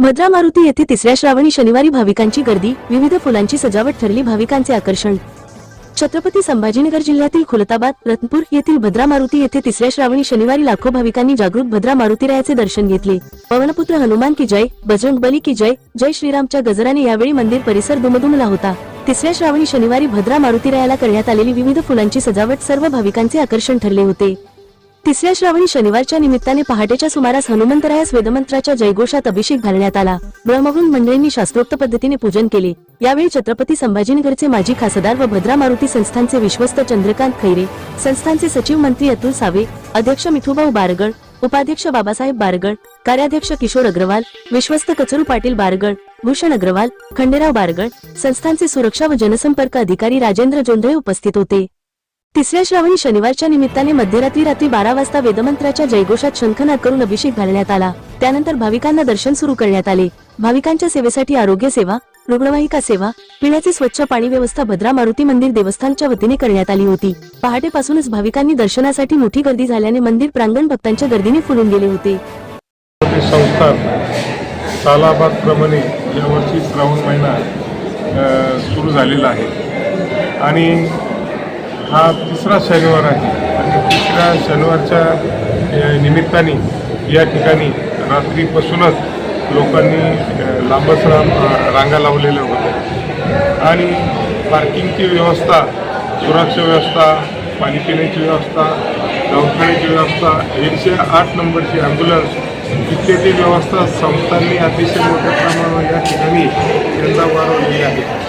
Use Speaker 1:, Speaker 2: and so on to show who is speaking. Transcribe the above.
Speaker 1: भद्रा मारुती येथे तिसऱ्या श्रावणी शनिवारी भाविकांची गर्दी विविध फुलांची सजावट ठरली भाविकांचे आकर्षण. छत्रपती संभाजीनगर जिल्ह्यातील खुलताबाद रत्नपूर येथील भद्रा मारुती येथे तिसऱ्या श्रावणी शनिवारी लाखो भाविकांनी जागृत भद्रा मारुतीरायाचे दर्शन घेतले. पवनपुत्र हनुमान की जय बजरंग बली की जय जय श्रीरामच्या गजराने यावेळी मंदिर परिसर दुमदुमला होता. तिसऱ्या श्रावणी शनिवारी भद्रा मारुतीरायाला करण्यात आलेली विविध फुलांची सजावट सर्व भाविकांचे आकर्षण ठरले होते. तिसऱ्या श्रावणी शनिवारच्या निमित्ताने पहाटेच्या सुमारास हनुमंतरायास वेदमंत्राच्या जयघोषात अभिषेक घालण्यात आला. ब्रह्मगुण मंडळींनी शास्त्रोक्त पद्धतीने पूजन केले. यावेळी छत्रपती संभाजीनगरचे माजी खासदार व भद्रा मारुती संस्थानचे विश्वस्त चंद्रकांत खैरे संस्थानचे सचिव मंत्री अतुल सावे अध्यक्ष मिठूभाऊ बारगड उपाध्यक्ष बाबासाहेब बारगड कार्याध्यक्ष किशोर अग्रवाल विश्वस्त कचरू पाटील बारगड भूषण अग्रवाल खंडेराव बारगड संस्थानचे सुरक्षा व जनसंपर्क अधिकारी राजेंद्र जोंधळे उपस्थित होते. तिसऱ्या श्रावणी शनिवारच्या निमित्ताने मध्यरात्री रात्री बारा वाजता वेदमंत्राच्या जयघोषात शंखनाद करून अभिषेक घालण्यात आला. त्यानंतर भाविकांना दर्शन सुरू करण्यात आले. भाविकांच्या सेवेसाठी आरोग्य सेवा रुग्णवाहिका सेवा पिण्याचे स्वच्छ पाणी व्यवस्था भद्रा मारुती मंदिर देवस्थानच्या वतीने करण्यात आली होती. पहाटेपासूनच भाविकांनी दर्शनासाठी मोठी गर्दी झाल्याने मंदिर प्रांगण भक्तांच्या गर्दीने फुलून गेले होते.
Speaker 2: ते यावर्षी श्रावण महिना सुरू झालेला आहे. आणि हा तिसरा शनिवार आहे. आणि तिसऱ्या शनिवारच्या निमित्ताने या ठिकाणी रात्रीपासूनच लोकांनी लांबच रांगा लावलेल्या होत्या. आणि पार्किंगची व्यवस्था सुरक्षा व्यवस्था पाणी पिण्याची व्यवस्था दवाखान्याची व्यवस्था एकशे आठ नंबरची ॲम्ब्युलन्स इत्यादी व्यवस्था संस्थांनी अतिशय मोठ्या प्रमाणावर या ठिकाणी यंदा वाढवलेली आहे.